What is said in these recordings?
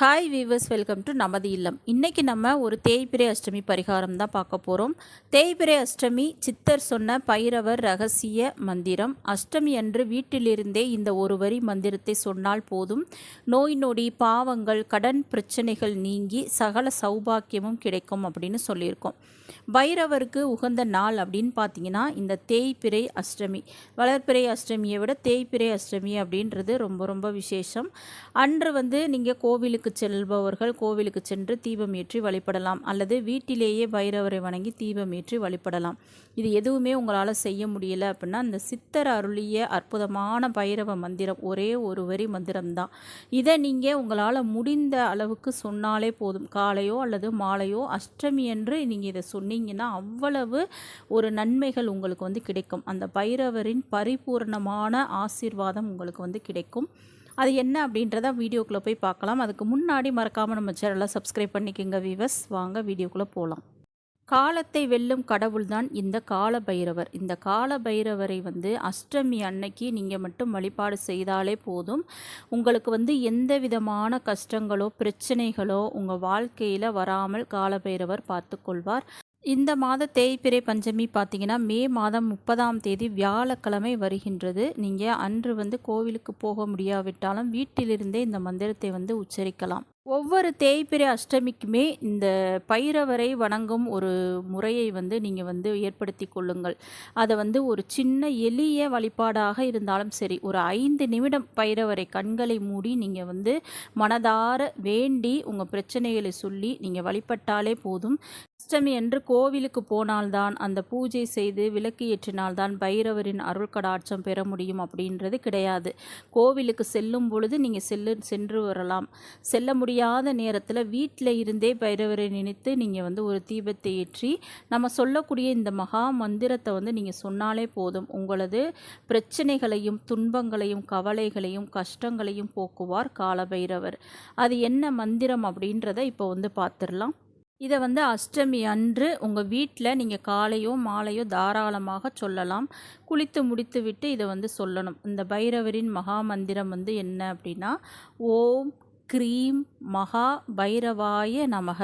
Hi viewers welcome to நமது இல்லம். இன்றைக்கி நம்ம ஒரு தேய்பிரை அஷ்டமி பரிகாரம் தான் பார்க்க போகிறோம் தேய்பிரை அஷ்டமி சித்தர் சொன்ன பைரவர் ரகசிய மந்திரம். அஷ்டமி அன்று வீட்டிலிருந்தே இந்த ஒரு வரி மந்திரத்தை சொன்னால் போதும். நோய் நொடி பாவங்கள் கடன் பிரச்சனைகள் நீங்கி சகல சௌபாக்கியமும் கிடைக்கும் அப்படின்னு சொல்லியிருக்கோம். பைரவருக்கு உகந்த நாள் அப்படின்னு பார்த்தீங்கன்னா இந்த தேய்பிரை அஷ்டமி. வளர்ப்பிறை அஷ்டமியை விட தேய்பிரை அஷ்டமி அப்படின்றது ரொம்ப ரொம்ப விசேஷம். அன்று வந்து நீங்கள் கோவிலுக்கு செல்பவர்கள் கோவிலுக்கு சென்று தீபம் ஏற்றி வழிபடலாம் அல்லது வீட்டிலேயே பைரவரை வணங்கி தீபம் ஏற்றி வழிபடலாம். இது எதுவுமே உங்களால் செய்ய முடியல அப்படின்னா அந்த சித்தர் அருளிய அற்புதமான பைரவ மந்திரம் ஒரே ஒரு வரி மந்திரம் தான் இதை நீங்கள் உங்களால் முடிந்த அளவுக்கு சொன்னாலே போதும். காலையோ அல்லது மாலையோ அஷ்டமி என்று நீங்கள் இதை சொன்னீங்கன்னா அவ்வளவு ஒரு நன்மைகள் உங்களுக்கு வந்து கிடைக்கும். அந்த பைரவரின் பரிபூர்ணமான ஆசீர்வாதம் உங்களுக்கு வந்து கிடைக்கும். அது என்ன அப்படின்றத வீடியோக்குள்ளே போய் பார்க்கலாம். அதுக்கு முன்னாடி மறக்காமல் நம்ம சேனலை சப்ஸ்கிரைப் பண்ணிக்கோங்க வீவர்ஸ் வாங்க வீடியோக்குள்ளே போகலாம் காலத்தை வெல்லும் கடவுள்தான் இந்த கால பைரவர் இந்த கால பைரவரை வந்து அஷ்டமி அன்னைக்கு நீங்கள் மட்டும் வழிபாடு செய்தாலே போதும். உங்களுக்கு வந்து எந்த விதமான கஷ்டங்களோ பிரச்சனைகளோ உங்கள் வாழ்க்கையில் வராமல் கால பைரவர் பார்த்துக்கொள்வார். இந்த மாத தேய்பிறை பஞ்சமி பார்த்தீங்கன்னா மே மாதம் முப்பதாம் தேதி வியாழக்கிழமை வருகின்றது. நீங்கள் அன்று வந்து கோவிலுக்கு போக முடியாவிட்டாலும் வீட்டிலிருந்தே இந்த மந்திரத்தை வந்து உச்சரிக்கலாம். ஒவ்வொரு தேய்பிறை அஷ்டமிக்குமே இந்த பைரவரை வணங்கும் ஒரு முறையை வந்து நீங்கள் வந்து ஏற்படுத்தி கொள்ளுங்கள். அதை வந்து ஒரு சின்ன எளிய வழிபாடாக இருந்தாலும் சரி ஒரு ஐந்து நிமிடம் பைரவரை கண்களை மூடி நீங்கள் வந்து மனதார வேண்டி உங்கள் பிரச்சனைகளை சொல்லி நீங்கள் வழிபட்டாலே போதும். அஷ்டமி என்று கோவிலுக்கு போனால்தான் அந்த பூஜை செய்து விளக்கு ஏற்றினால்தான் பைரவரின் அருள் கடாட்சம் பெற முடியும் அப்படின்றது கிடையாது. கோவிலுக்கு செல்லும் பொழுது நீங்கள் செல்லு சென்று வரலாம். செல்ல முடியும் முடியாத நேரத்தில் வீட்டில் இருந்தே பைரவரை நினைத்து நீங்கள் வந்து ஒரு தீபத்தை ஏற்றி நம்ம சொல்லக்கூடிய இந்த மகா மந்திரத்தை வந்து நீங்கள் சொன்னாலே போதும். உங்களது பிரச்சனைகளையும் துன்பங்களையும் கவலைகளையும் கஷ்டங்களையும் போக்குவார் காலபைரவர். அது என்ன மந்திரம் அப்படின்றத இப்போ வந்து பார்த்துடலாம் இதை வந்து அஷ்டமி அன்று உங்கள் வீட்டில் நீங்கள் காலையோ மாலையோ தாராளமாக சொல்லலாம். குளித்து முடித்து விட்டு இதை வந்து சொல்லணும். இந்த பைரவரின் மகா மந்திரம் வந்து என்ன அப்படின்னா ஓம் க்ரீம் மகா பைரவாய நமக.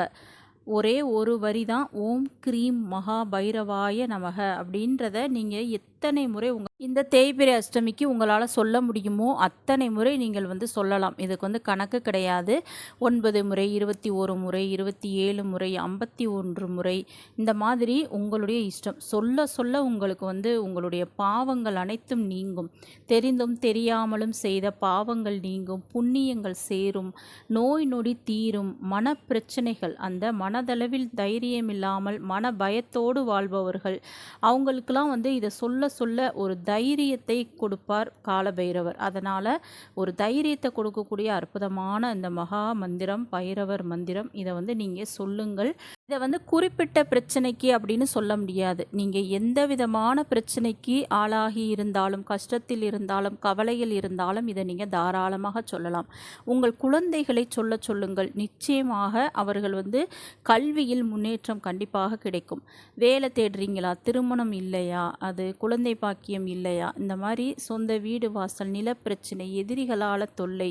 ஒரே ஒரு வரி தான் ஓம் க்ரீம் மகா பைரவாய நமக அப்படின்றத நீங்கள் எத்தனை முறை உங்கள் இந்த தேய்பிரை அஷ்டமிக்கு உங்களால் சொல்ல முடியுமோ அத்தனை முறை நீங்கள் வந்து சொல்லலாம். இதுக்கு வந்து கணக்கு கிடையாது. ஒன்பது முறை இருபத்தி ஒரு முறை இருபத்தி ஏழு முறை ஐம்பத்தி ஒன்று முறை இந்த மாதிரி உங்களுடைய இஷ்டம். சொல்ல சொல்ல உங்களுக்கு வந்து உங்களுடைய பாவங்கள் அனைத்தும் நீங்கும். தெரிந்தும் தெரியாமலும் செய்த பாவங்கள் நீங்கும். புண்ணியங்கள் சேரும். நோய் நொடி தீரும். மன பிரச்சனைகள் அந்த மனதளவில் தைரியம் இல்லாமல் மன பயத்தோடு வாழ்பவர்கள். அவங்களுக்கெல்லாம் வந்து இதை சொல்ல சொல்ல ஒரு தைரியத்தை கொடுப்பார் காலபைரவர். அதனால் ஒரு தைரியத்தை கொடுக்கக்கூடிய அற்புதமான இந்த மகா மந்திரம் பைரவர் மந்திரம் இதை வந்து நீங்கள் சொல்லுங்கள். இதை வந்து குறிப்பிட்ட பிரச்சனைக்கு அப்படின்னு சொல்ல முடியாது. நீங்கள் எந்த விதமான பிரச்சனைக்கு ஆளாகி இருந்தாலும் கஷ்டத்தில் இருந்தாலும் கவலையில் இருந்தாலும் இதை நீங்கள் தாராளமாக சொல்லலாம். உங்கள் குழந்தைகளை சொல்ல சொல்லுங்கள். நிச்சயமாக அவர்கள் வந்து கல்வியில் முன்னேற்றம் கண்டிப்பாக கிடைக்கும். வேலை தேடுறீங்களா? திருமணம் இல்லையா? அது குழந்தை பாக்கியம் இல்லையா? இந்த மாதிரி சொந்த வீடு வாசல் நிலப்பிரச்சனை எதிரிகளால் தொல்லை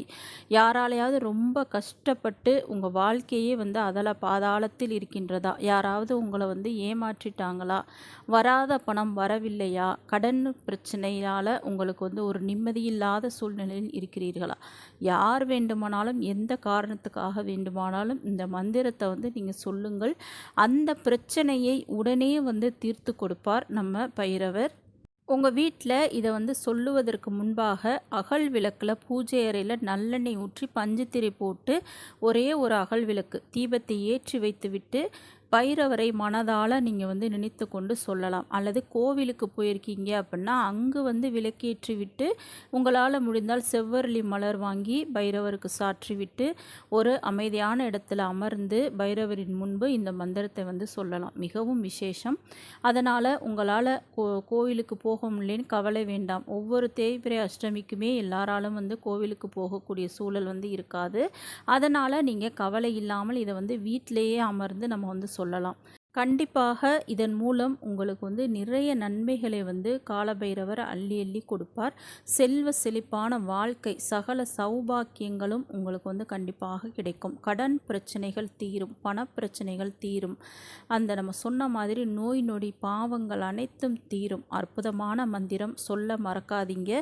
யாராலையாவது ரொம்ப கஷ்டப்பட்டு உங்கள் வாழ்க்கையே வந்து அதில் பாதாளத்தில் இருக்கின்ற இருக்கின்றதா யாராவது உங்களை வந்து ஏமாற்றிட்டாங்களா? வராத பணம் வரவில்லையா? கடன் பிரச்சனையால் உங்களுக்கு வந்து ஒரு நிம்மதியில்லாத சூழ்நிலையில் இருக்கிறீர்களா? யார் வேண்டுமானாலும் எந்த காரணத்துக்காக வேண்டுமானாலும் இந்த மந்திரத்தை வந்து நீங்கள் சொல்லுங்கள். அந்த பிரச்சனையை உடனே வந்து தீர்த்து கொடுப்பார் நம்ம பைரவர். உங்கள் வீட்டில் இதை வந்து சொல்லுவதற்கு முன்பாக அகல் விளக்கில் பூஜை அறையில் நல்லெண்ணெய் ஊற்றி பஞ்சுத்திரை போட்டு ஒரே ஒரு அகல் விளக்கு தீபத்தை ஏற்றி வைத்துவிட்டு பைரவரை மனதால் நீங்கள் வந்து நினைத்து கொண்டு சொல்லலாம். அல்லது கோவிலுக்கு போயிருக்கீங்க அப்படின்னா அங்கு வந்து விளக்கேற்றி விட்டு உங்களால் முடிந்தால் செவ்வரளி மலர் வாங்கி பைரவருக்கு சாற்றி விட்டு ஒரு அமைதியான இடத்துல அமர்ந்து பைரவரின் முன்பு இந்த மந்திரத்தை வந்து சொல்லலாம். மிகவும் விசேஷம். அதனால் உங்களால் கோ கோவிலுக்கு போக முடியலன்னு கவலை வேண்டாம். ஒவ்வொரு தேய்பிரை அஷ்டமிக்குமே எல்லாராலும் வந்து கோவிலுக்கு போகக்கூடிய சூழல் வந்து இருக்காது. அதனால் நீங்கள் கவலை இல்லாமல் இதை வந்து வீட்டிலேயே அமர்ந்து நம்ம வந்து சொல்லலாம். கண்டிப்பாக இதன் மூலம் உங்களுக்கு வந்து நிறைய நன்மைகளை வந்து காலபைரவர் அள்ளி அள்ளி கொடுப்பார். செல்வ செழிப்பான வாழ்க்கை சகல சௌபாக்கியங்களும் உங்களுக்கு வந்து கண்டிப்பாக கிடைக்கும். கடன் பிரச்சனைகள் தீரும் பணப்பிரச்சனைகள் தீரும். அந்த நம்ம சொன்ன மாதிரி நோய் நொடி பாவங்கள் அனைத்தும் தீரும். அற்புதமான மந்திரம் சொல்ல மறக்காதீங்க.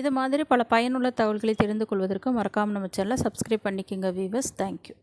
இது மாதிரி பல பயனுள்ள தகவல்களை தெரிந்து கொள்வதற்கு மறக்காமல் நம்ம சேனலை சப்ஸ்கிரைப் பண்ணிக்கோங்க வீவர்ஸ் தேங்க்யூ